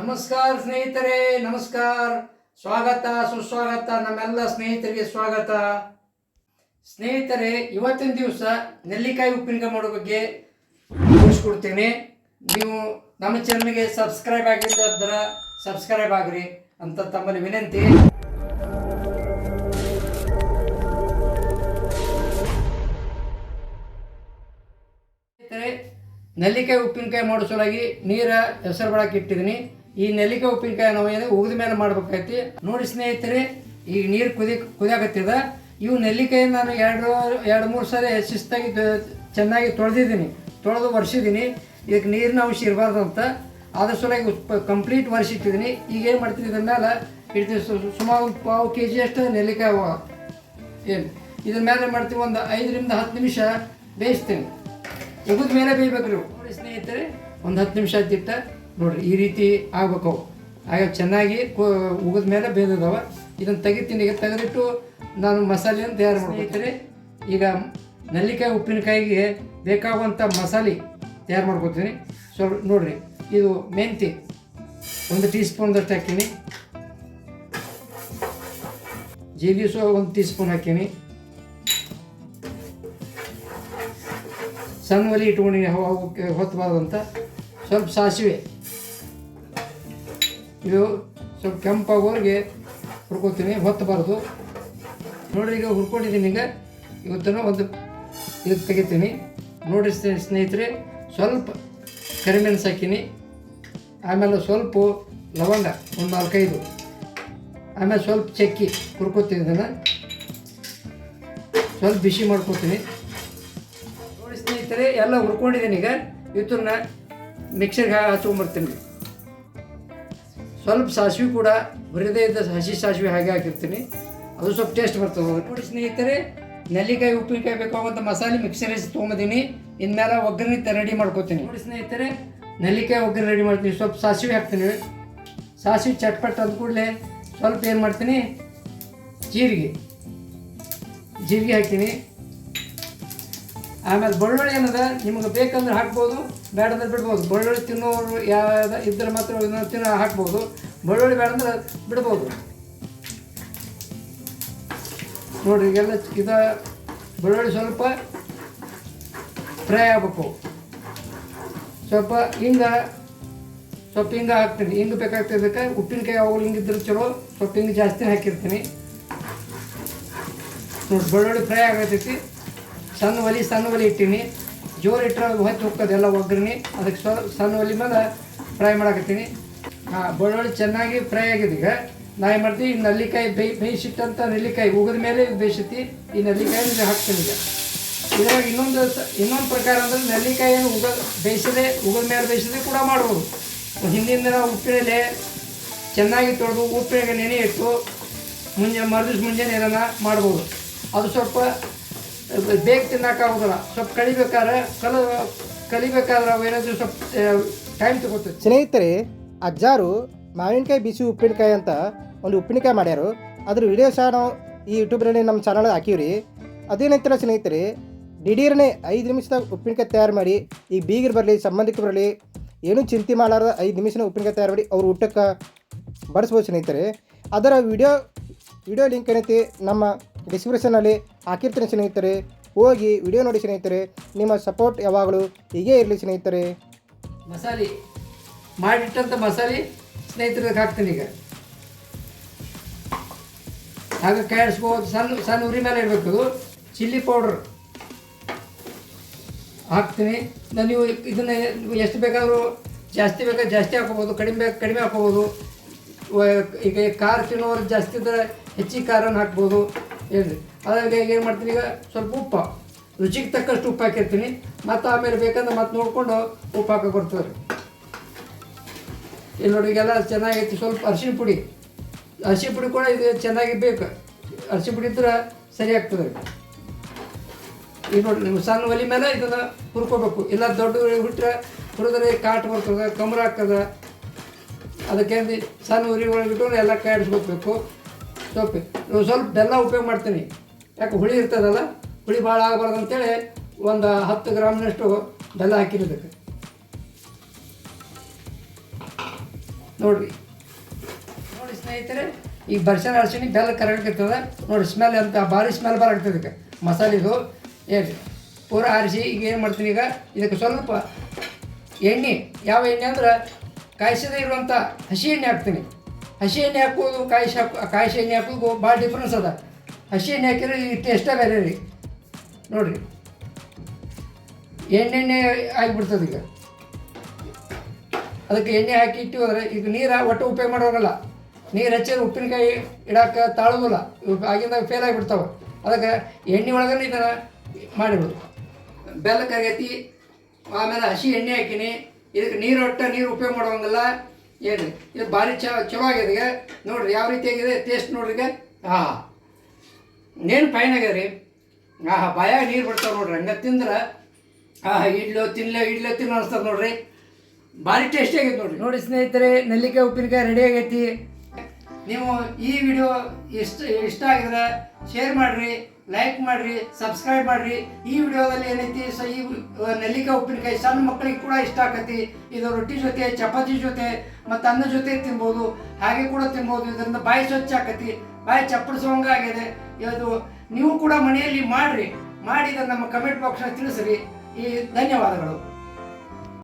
ನಮಸ್ಕಾರ ಸ್ನೇಹಿತರೆ, ನಮಸ್ಕಾರ. ಸ್ವಾಗತ, ಸುಸ್ವಾಗತ, ನಮ್ಮೆಲ್ಲ ಸ್ನೇಹಿತರಿಗೆ ಸ್ವಾಗತ. ಸ್ನೇಹಿತರೆ, ಇವತ್ತಿನ ದಿವಸ ನೆಲ್ಲಿಕಾಯಿ ಉಪ್ಪಿನಕಾಯಿ ಮಾಡೋ ಬಗ್ಗೆ ತಿಳಿಸ್ಕೊಡ್ತೀನಿ. ನೀವು ನಮ್ಮ ಚಾನಲ್ಗೆ ಸಬ್ಸ್ಕ್ರೈಬ್ ಆಗಿರೋದ್ರ ಸಬ್ಸ್ಕ್ರೈಬ್ ಆಗ್ರಿ ಅಂತ ತಮ್ಮಲ್ಲಿ ವಿನಂತಿ. ನೆಲ್ಲಿಕಾಯಿ ಉಪ್ಪಿನಕಾಯಿ ಮಾಡೋ ಸಲುವಾಗಿ ನೀರ ಹೆಸರು ಬಳಕೆ ಇಟ್ಟಿದ್ದೀನಿ. ಈ ನೆಲ್ಲಿಕಾಯಿ ಉಪ್ಪಿನಕಾಯಿ ನಾವು ಏನು ಉಗಿದ ಮೇಲೆ ಮಾಡ್ಬೇಕಾಯ್ತಿ, ನೋಡಿ ಸ್ನೇಹಿತರೆ ಈಗ ನೀರು ಕುದಿ ಕುದಿಯಾಕತ್ತಿದ. ಇವು ನೆಲ್ಲಿಕಾಯಿ ನಾನು ಎರಡು ಎರಡು, ಮೂರು ಸರಿ ಶಿಸ್ತಾಗಿ ಚೆನ್ನಾಗಿ ತೊಳೆದಿದ್ದೀನಿ, ತೊಳೆದು ಒರೆಸಿದ್ದೀನಿ. ಇದಕ್ಕೆ ನೀರಿನ ಅಂಶ ಇರಬಾರ್ದು ಅಂತ. ಅದ್ರ ಸಲುವಾಗಿ ಕಂಪ್ಲೀಟ್ ಒರೆಸಿಟ್ಟಿದ್ದೀನಿ. ಈಗ ಏನು ಮಾಡ್ತೀನಿ ಇದ್ರ ಮೇಲೆ ಇಡ್ತೀವಿ ಸುಮಾರು ಪಾವು ಕೆ ಜಿ ಅಷ್ಟು ನೆಲ್ಲಿಕಾಯಿ ಏನು? ಇದ್ರ ಮೇಲೆ ಮಾಡ್ತೀವಿ ಒಂದು ಐದರಿಂದ ಹತ್ತು ನಿಮಿಷ ಬೇಯಿಸ್ತೀನಿ. ಉಗಿದ ಮೇಲೆ ಬೇಯ್ಬೇಕು ನೋಡಿ ಸ್ನೇಹಿತರೆ, ಒಂದು ಹತ್ತು ನಿಮಿಷ ಆಯ್ತಿಟ್ಟ ನೋಡ್ರಿ ಈ ರೀತಿ ಆಗ್ಬೇಕು. ಅವು ಆಗ ಚೆನ್ನಾಗಿ ಉಗಿದ ಮೇಲೆ ಬೇದಿದಾವೆ. ಇದನ್ನು ತೆಗಿತೀನಿ ಈಗ ತೆಗೆದಿಟ್ಟು ನಾನು ಮಸಾಲೆಯನ್ನು ತಯಾರು ಮಾಡ್ಕೊತೀನಿ. ಈಗ ನೆಲ್ಲಿಕಾಯಿ ಉಪ್ಪಿನಕಾಯಿಗೆ ಬೇಕಾಗುವಂಥ ಮಸಾಲೆ ತಯಾರು ಮಾಡ್ಕೊತೀನಿ. ಸ್ವಲ್ಪ ನೋಡ್ರಿ ಇದು ಮೆಂತಿ. ಒಂದು ಟೀ ಸ್ಪೂನ್ದಷ್ಟು ಹಾಕೀನಿ ಜೀರಿಗೆ ಸೊ ಒಂದು ಟೀ ಸ್ಪೂನ್ ಹಾಕೀನಿ ಸಣ್ಣ ಒಲಿ ಇಟ್ಕೊಂಡು ಅವಕ್ಕೆ ಹೊತ್ತಬಾರ್ದು ಅಂತ. ಸ್ವಲ್ಪ ಸಾಸಿವೆ. ಇದು ಸ್ವಲ್ಪ ಕೆಂಪಾಗೋರಿಗೆ ಹುರ್ಕೋತೀನಿ ಹೊತ್ತಬಾರ್ದು ನೋಡಿ ಈಗ ಹುರ್ಕೊಂಡಿದ್ದೀನಿ ಈಗ. ಇವತ್ತನ್ನು ಒಂದು ಇದಕ್ಕೆ ತೆಗಿತೀನಿ. ನೋಡಿ ಸ್ನೇಹಿತರೆ, ಸ್ವಲ್ಪ ಕರಿಮೆಣಸು ಹಾಕಿನಿ. ಆಮೇಲೆ ಸ್ವಲ್ಪ ಲವಂಗ, ಒಂದು ನಾಲ್ಕೈದು. ಆಮೇಲೆ ಸ್ವಲ್ಪ ಚಕ್ಕಿ ಹುರ್ಕೋತೀನಿ ಇದನ್ನು. ಸ್ವಲ್ಪ ಬಿಸಿ ಮಾಡ್ಕೊತೀನಿ. ನೋಡಿ ಸ್ನೇಹಿತರೆ, ಎಲ್ಲ ಹುರ್ಕೊಂಡಿದ್ದೀನಿ ಈಗ. ಇವತ್ತನ್ನ ಮಿಕ್ಸರ್ಗೆ ಹಚ್ಕೊಂಡ್ಬರ್ತೀನಿ ಸ್ವಲ್ಪ ಸಾಸಿವೆ ಕೂಡ ಹುರಿದೇ ಇದ್ದ ಹಸಿ ಸಾಸಿವೆ ಹಾಗೆ ಹಾಕಿರ್ತೀನಿ. ಅದು ಸ್ವಲ್ಪ ಟೇಸ್ಟ್ ಬರ್ತದೆ. ನೋಡಿ ಸ್ನೇಹಿತರೆ, ನೆಲ್ಲಿಕಾಯಿ, ಉಪ್ಪಿನಕಾಯಿ ಬೇಕಾಗುವಂಥ ಮಸಾಲೆ ಮಿಕ್ಸರ್ ತೊಗೊಂಬದೀನಿ. ಇನ್ಮೇಲೆ ಒಗ್ಗರಣೆ ರೆಡಿ ಮಾಡ್ಕೋತೀನಿ. ನೋಡಿ ಸ್ನೇಹಿತರೆ, ನೆಲ್ಲಿಕಾಯಿ ಒಗ್ಗರಣೆ ರೆಡಿ ಮಾಡ್ತೀನಿ. ಸ್ವಲ್ಪ ಸಾಸಿವೆ ಹಾಕ್ತೀನಿ. ಸಾಸಿವೆ ಚಟ್ಪಟ್ ಅಂದ ಕೂಡಲೇ ಸ್ವಲ್ಪ ಏನು ಮಾಡ್ತೀನಿ? ಜೀರಿಗೆ. ಜೀರಿಗೆ ಹಾಕ್ತೀನಿ. ಆಮೇಲೆ ಬೆಳ್ಳುಳ್ಳಿ ಏನಿದೆ? ನಿಮಗೆ ಬೇಕಂದ್ರೆ ಹಾಕ್ಬೋದು, ಬೇಡಂದ್ರೆ ಬಿಡ್ಬೋದು. ಬೆಳ್ಳುಳ್ಳಿ ತಿನ್ನೋರು ಯಾವ ಇದ್ರೆ ಮಾತ್ರ ತಿನ್ನೋ ಹಾಕ್ಬೋದು. ಬೆಳ್ಳುಳ್ಳಿ ಬೇಡಂದ್ರೆ ಬಿಡ್ಬೋದು. ನೋಡಿರಿ, ಈಗೆಲ್ಲ ಇದು ಬೆಳ್ಳುಳ್ಳಿ ಸ್ವಲ್ಪ ಫ್ರೈ ಆಗ್ಬೇಕು. ಸ್ವಲ್ಪ ಹಿಂಗ ಸ್ವಲ್ಪ ಹಿಂಗ ಹಾಕ್ತೀನಿ. ಹಿಂಗೆ ಬೇಕಾಗ್ತಿದ್ದಕ್ಕೆ ಉಪ್ಪಿನಕಾಯಿ ಅವು ಹಿಂಗಿದ್ರೆ ಚಲೋ, ಸ್ವಲ್ಪ ಹಿಂಗೆ ಜಾಸ್ತಿ ಹಾಕಿರ್ತೀನಿ. ನೋಡಿ ಬೆಳ್ಳುಳ್ಳಿ ಫ್ರೈ ಆಗತೈತಿ. ಸಣ್ಣ ಒಲಿ ಸಣ್ಣ ಒಲಿ ಇಟ್ಟೀನಿ. ಜೋರು ಇಟ್ಟರೆ ಹೊತ್ತು ಹೋಗ್ತದೆ ಎಲ್ಲ ಒಗ್ಗರಣೆ. ಅದಕ್ಕೆ ಸ್ವ ಸಣ್ಣ ಒಲಿ ಮೇಲೆ ಫ್ರೈ ಮಾಡಾಕತ್ತೀನಿ. ಹಾಂ ಬೆಳ್ಳುಳ್ಳಿ ಚೆನ್ನಾಗಿ ಫ್ರೈ ಆಗಿದೆ ಈಗ. ನಾ ಏನು ಮಾಡ್ತೀನಿ, ಈ ನಲ್ಲಿಕಾಯಿ ಬೇಯ್ ಬೇಯಿಸಿಟ್ಟಂಥ ನೆಲ್ಲಿಕಾಯಿ ಉಗಿದ ಮೇಲೆ ಇದು ಬೇಯಿಸತಿ ಈ ನೆಲ್ಲಿಕಾಯಿ ಹಾಕ್ತೀನಿ ಈಗ. ಇದ್ರಾಗ ಇನ್ನೊಂದು ಇನ್ನೊಂದು ಪ್ರಕಾರ ಅಂದ್ರೆ ನೆಲ್ಲಿಕಾಯಿಯನ್ನು ಉಗ ಬೇಯಿಸದೆ ಉಗಿದ ಮೇಲೆ ಬೇಯಿಸಿದ್ರೆ ಕೂಡ ಮಾಡ್ಬೋದು. ಹಿಂದಿನ ದಿನ ಉಪ್ಪಿನಲ್ಲಿ ಚೆನ್ನಾಗಿ ತೊಳೆದು ಉಪ್ಪಿನಾಗ ನೆನೆ ಇಟ್ಟು, ಮುಂಜಾನೆ ಮರುದಿವ್ಸ ಮುಂಜಾನೆ ಏನನ್ನ ಮಾಡ್ಬೋದು. ಅದು ಸ್ವಲ್ಪ ಬೇಗ ತಿನ್ನೋಕ್ಕಾಗೋದಿಲ್ಲ ಸ್ವಲ್ಪ ಕಲಿಬೇಕಾದ್ರೆ ಕಲ ಕಲಿಬೇಕಾದ್ರೆ ಅವೇನಾದರೂ ಸ್ವಲ್ಪ ಟೈಮ್ ತಗೋತೀವಿ ಸ್ನೇಹಿತರೆ, ಅಜ್ಜಾರು ಮಾವಿನಕಾಯಿ ಬಿಸಿ ಉಪ್ಪಿನಕಾಯಿ ಅಂತ ಒಂದು ಉಪ್ಪಿನಕಾಯಿ ಮಾಡ್ಯಾರು. ಅದ್ರ ವಿಡಿಯೋ ಸಹ ನಾವು ಈ ಯೂಟ್ಯೂಬ್ನಲ್ಲಿ ನಮ್ಮ ಚಾನಲ್ ಹಾಕಿವ್ರಿ. ಅದೇನಂತರ ಸ್ನೇಹಿತರೆ, ದಿಢೀರ್ನೆ ಐದು ನಿಮಿಷದಾಗ ಉಪ್ಪಿನಕಾಯಿ ತಯಾರು ಮಾಡಿ, ಈ ಬೀಗರು ಬರಲಿ, ಸಂಬಂಧಿಕರು ಬರಲಿ, ಏನೂ ಚಿಂತೆ ಮಾಡಾರ ಐದು ನಿಮಿಷನ ಉಪ್ಪಿನಕಾಯಿ ತಯಾರು ಮಾಡಿ ಅವ್ರ ಊಟಕ್ಕೆ ಬಡಿಸ್ಬೋದು ಸ್ನೇಹಿತರೆ. ಅದರ ವಿಡಿಯೋ ವಿಡಿಯೋ ಲಿಂಕ್ ಏನೈತಿ, ನಮ್ಮ ಡಿಸ್ಕ್ರಿಪ್ಷನಲ್ಲಿ ಹಾಕಿರ್ತೀನಿ ಸ್ನೇಹಿತರೆ, ಹೋಗಿ ವಿಡಿಯೋ ನೋಡಿ ಸ್ನೇಹಿತರೆ, ನಿಮ್ಮ ಸಪೋರ್ಟ್ ಯಾವಾಗಲೂ ಹೀಗೇ ಇರಲಿ ಸ್ನೇಹಿತರೆ. ಮಸಾಲೆ ಮಾಡಿಟ್ಟಂಥ ಮಸಾಲೆ ಸ್ನೇಹಿತರಿಗೆ ಹಾಕ್ತೀನಿ ಈಗ. ಹಾಗೆ ಕಾಯಿಸ್ಬೋದು, ಸಣ್ಣ ಸಣ್ಣ ಉರಿ ಮೇಲೆ ಇಡಬೇಕು ಚಿಲ್ಲಿ ಪೌಡ್ರ್ ಹಾಕ್ತೀನಿ. ನಾನು ನೀವು ಇದನ್ನು ಎಷ್ಟು ಬೇಕಾದರೂ ಜಾಸ್ತಿ ಬೇಕಾದ್ರೆ ಜಾಸ್ತಿ ಹಾಕೋಬೋದು ಕಡಿಮೆ ಕಡಿಮೆ ಹಾಕೋಬೋದು ಈಗ ಖಾರ ತಿನ್ನೋರು ಜಾಸ್ತಿ ಇದ್ದರೆ ಹೆಚ್ಚಿಗೆ ಖಾರನ ಹಾಕ್ಬೋದು. ಹೇಳ್ರಿ ಅದಾಗ ಈಗ ಏನು ಮಾಡ್ತೀನಿ ಈಗ ಸ್ವಲ್ಪ ಉಪ್ಪು. ರುಚಿಗೆ ತಕ್ಕಷ್ಟು ಉಪ್ಪು ಹಾಕಿರ್ತೀನಿ. ಮತ್ತು ಆಮೇಲೆ ಬೇಕಂದ್ರೆ ಮತ್ತೆ ನೋಡಿಕೊಂಡು ಉಪ್ಪು ಹಾಕೋ ಬರ್ತದೆ ರೀ ಇಲ್ಲಿ ನೋಡಿ, ಈಗೆಲ್ಲ ಚೆನ್ನಾಗೈತಿ. ಸ್ವಲ್ಪ ಅರಿಶಿನ ಪುಡಿ. ಅರಿಶಿನ ಪುಡಿ ಕೂಡ ಇದು ಚೆನ್ನಾಗಿ ಬೇಕು. ಅರಿಶಿನ ಪುಡಿ ಇದ್ರೆ ಸರಿ ಆಗ್ತದೆ. ಈಗ ನೋಡಿ ನಿಮ್ಮ ಸಣ್ಣ ಒಲಿ ಮೇಲೆ ಇದನ್ನು ಹುರ್ಕೋಬೇಕು. ಇಲ್ಲ ದೊಡ್ಡ ಬಿಟ್ಟರೆ ಹುರಿದ್ರೆ ಕಾಟ್ ಬರ್ತದೆ, ಕಮ್ರ ಹಾಕದ ಅದಕ್ಕೆ ಸಣ್ಣ ಉರಿ ಒಳಗೆ ಇಟ್ಟು ಎಲ್ಲ ಕಾಯಿಸ್ಬೇಕು ಸ್ವಲ್ಪ ನೀವು ಸ್ವಲ್ಪ ಬೆಲ್ಲ ಉಪಯೋಗ ಮಾಡ್ತೀನಿ. ಯಾಕೆ ಹುಳಿ ಇರ್ತದಲ್ಲ? ಹುಳಿ ಭಾಳ ಆಗಬಾರ್ದು ಅಂತೇಳಿ ಒಂದು ಹತ್ತು ಗ್ರಾಮ್ನಷ್ಟು ಬೆಲ್ಲ ಹಾಕಿರೋದಕ್ಕೆ ನೋಡ್ರಿ. ನೋಡಿ ಸ್ನೇಹಿತರೆ, ಈ ಬರ್ಷನ ಅರ್ಶಿನಿ ಬೆಲ್ಲ ಕರಗತ್ತಿರ್ತದ ನೋಡಿ ಸ್ಮೆಲ್ ಅಂತ ಭಾರಿ ಸ್ಮೆಲ್ ಬರಾಗ್ತದೆ ಇದಕ್ಕೆ. ಮಸಾಲೆದು ಏನು ಪೂರ ಆರಿಸಿ ಈಗ ಏನು ಮಾಡ್ತೀನಿ ಈಗ, ಇದಕ್ಕೆ ಸ್ವಲ್ಪ ಎಣ್ಣೆ. ಯಾವ ಎಣ್ಣೆ ಅಂದ್ರೆ ಕಾಯಿಸದೇ ಇರುವಂಥ ಹಸಿ ಎಣ್ಣೆ ಹಾಕ್ತೀನಿ. ಹಸಿ ಎಣ್ಣೆ ಹಾಕೋದು ಕಾಯಿ ಹಾಕೋ, ಕಾಯಿಸಿ ಎಣ್ಣೆ ಹಾಕೋದು ಭಾಳ ಡಿಫ್ರೆನ್ಸ್ ಅದ. ಹಸಿ ಎಣ್ಣೆ ಹಾಕಿದ್ರೆ ಈ ಟೇಸ್ಟೇ ಬೇರೆ ರೀ. ನೋಡಿರಿ. ಎಣ್ಣೆಣ್ಣೆ ಆಗಿಬಿಡ್ತದೆ ಈಗ. ಅದಕ್ಕೆ ಎಣ್ಣೆ ಹಾಕಿ ಇಟ್ಟು ಹೋದ್ರೆ ಈಗ ನೀರು ಒಟ್ಟು ಉಪಯೋಗ ಮಾಡೋರಲ್ಲ. ನೀರು ಹಚ್ಚಿದ್ರೆ ಉಪ್ಪಿನಕಾಯಿ ಇಡಕ್ಕೆ ತಾಳೋದಿಲ್ಲ ಆಗಿಂದ ಫೇಲ್ ಆಗಿಬಿಡ್ತಾವೆ. ಅದಕ್ಕೆ ಎಣ್ಣೆ ಒಳಗನೆ ಇದನ್ನು ಬೆಲ್ಲ ಕರಗತಿ ಆಮೇಲೆ ಹಸಿ ಎಣ್ಣೆ ಹಾಕಿನಿ. ಇದಕ್ಕೆ ನೀರು ಒಟ್ಟು ನೀರು ಉಪಯೋಗ ಮಾಡೋಂಗಿಲ್ಲ ಏನು ಇದು ಭಾರಿ ಚ ಚಲೋ ಈಗ. ನೋಡ್ರಿ ಯಾವ ರೀತಿ ಆಗಿದೆ? ಟೇಸ್ಟ್ ನೋಡ್ರಿ ಈಗ. ಹಾಂ. ಏನು ಫೈನ್ ಆಗ್ಯದ ರೀ ಹಾಂ ಬಾಯಾಗ ನೀರು ಬಿಡ್ತಾವೆ ನೋಡ್ರಿ. ಹಂಗೆ ತಿಂದ್ರೆ ಹಾಂ ಇಡ್ಲೋ ತಿನ್ಲೋ ಇಡ್ಲೋ ತಿನ್ನ ಅನಿಸ್ತದೆ ನೋಡ್ರಿ. ಭಾರಿ ಟೇಸ್ಟಿ ಆಗೈತೆ ನೋಡ್ರಿ. ನೋಡಿ ಸ್ನೇಹಿತರೆ ನೆಲ್ಲಿಕಾಯಿ ಉಪ್ಪಿನಕಾಯಿ ರೆಡಿ ಆಗೈತಿ. ನೀವು ಈ ವಿಡಿಯೋ ಇಷ್ಟ ಇಷ್ಟ ಆಗಿದ್ರೆ ಶೇರ್ ಮಾಡಿರಿ. ಲೈಕ್ ಮಾಡಿರಿ ಸಬ್ಸ್ಕ್ರೈಬ್ ಮಾಡಿರಿ. ಈ ವಿಡಿಯೋದಲ್ಲಿ ಏನೈತಿ ಸೊ ಈ ನೆಲ್ಲಿಕಾಯಿ ಉಪ್ಪಿನಕಾಯಿ ಸಣ್ಣ ಮಕ್ಕಳಿಗೆ ಕೂಡ ಇಷ್ಟ ಆಕತಿ. ಇದು ರೊಟ್ಟಿ ಜೊತೆ, ಚಪಾತಿ ಜೊತೆ, ಮತ್ತು ಅನ್ನ ಜೊತೆ ತಿನ್ಬೋದು. ಹಾಗೆ ಕೂಡ ತಿನ್ಬೋದು. ಇದರಿಂದ ಬಾಯಿ ಸ್ವಚ್ಛ ಆಕತಿ. ಬಾಯಿ ಚಪ್ಪಡಿಸುವಂಗ ಆಗಿದೆ. ಇದು ನೀವು ಕೂಡ ಮನೆಯಲ್ಲಿ ಮಾಡಿರಿ. ಮಾಡಿ ನಮ್ಮ ಕಮೆಂಟ್ ಬಾಕ್ಸ್ನಲ್ಲಿ ತಿಳಿಸ್ರಿ. ಈ, ಧನ್ಯವಾದಗಳು.